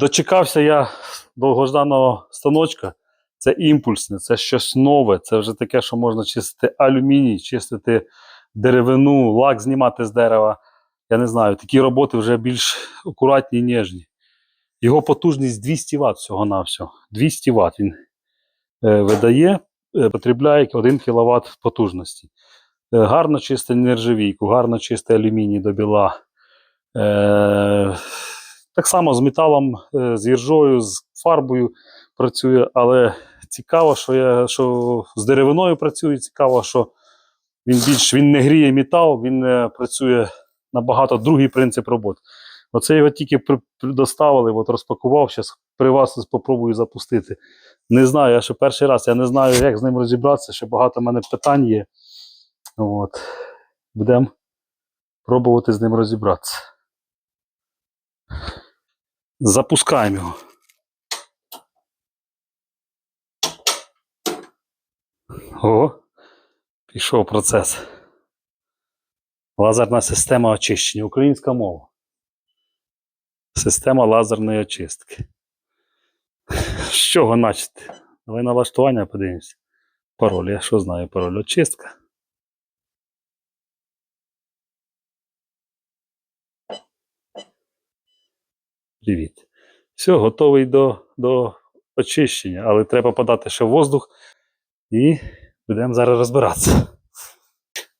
дочекався я довгожданого станочка. Це імпульсне, це щось нове. Це вже таке, що можна чистити алюміній, чистити деревину, лак знімати з дерева. Я не знаю, такі роботи вже більш акуратні і ніжні. Його потужність 200 Вт всього-навсього. 200 Вт він е, видає, е, потребляє 1 кВт потужності. Е, гарно чистить нержавійку, гарно чистить алюміній до біла. Так само з металом, е, з іржою, з фарбою працює, але цікаво, що, я, що з деревиною працює, цікаво, що він більш він не гріє метал, він е, працює набагато другий принцип роботи. Оце його тільки доставили, от розпакував, зараз при вас спробую запустити. Не знаю, я ще перший раз, я не знаю, як з ним розібратися, ще багато в мене питань є. От. Будемо пробувати з ним розібратися. Запускаємо його. О, пішов процес. Лазерна система очищення. Українська мова. Система лазерної очистки. З чого начати? Давай налаштування подивимося. Пароль. Я що знаю? Пароль очистка. Привіт. Все, готовий до, до очищення, але треба подати ще воздух і будемо зараз розбиратися.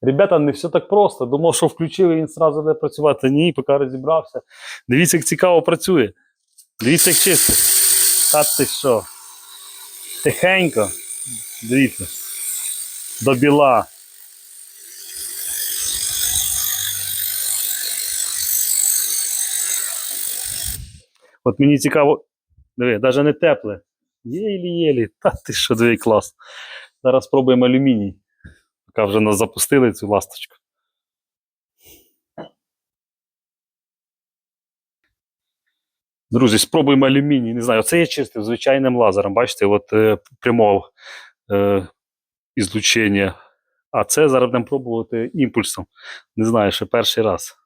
Ребята, не все так просто. Думав, що включив і він одразу буде працювати. Ні, поки розібрався. Дивіться, як цікаво працює. Дивіться, як чисто. Та ти що? Тихенько. Дивіться. До біла. От мені цікаво. Диви, навіть не тепле. Єлі-єлі. Та ти що, диви, клас. Зараз спробуємо алюміній. Поки вже нас запустили цю ласточку. Друзі, спробуємо алюміній. Не знаю, це я чистив звичайним лазером. Бачите, от е, прямого е, ізлучення. А це зараз будемо пробувати імпульсом. Не знаю, ще перший раз.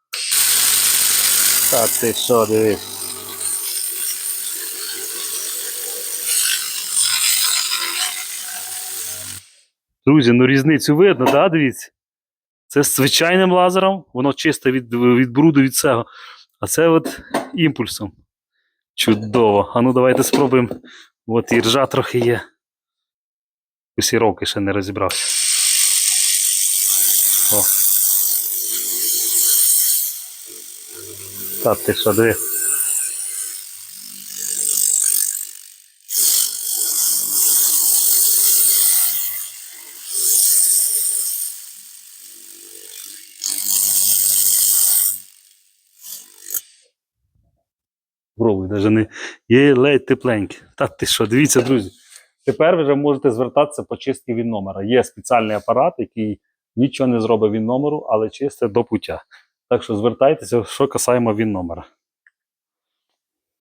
Та ти що, дивись. Друзі, ну різницю видно, да, дивіться? Це з звичайним лазером, воно чисте від, від бруду від цього. А це от імпульсом. Чудово. А ну давайте спробуємо. От і ржа трохи є. Усі роки ще не розібрався. О. Та ти що, диви. Пробуй, навіть не є ледь тепленьке. Та ти що, дивіться, друзі. Тепер ви вже можете звертатися по чистки від номера. Є спеціальний апарат, який нічого не зробить від номеру, але чисте до пуття. Так що звертайтеся, що касаємо від номера.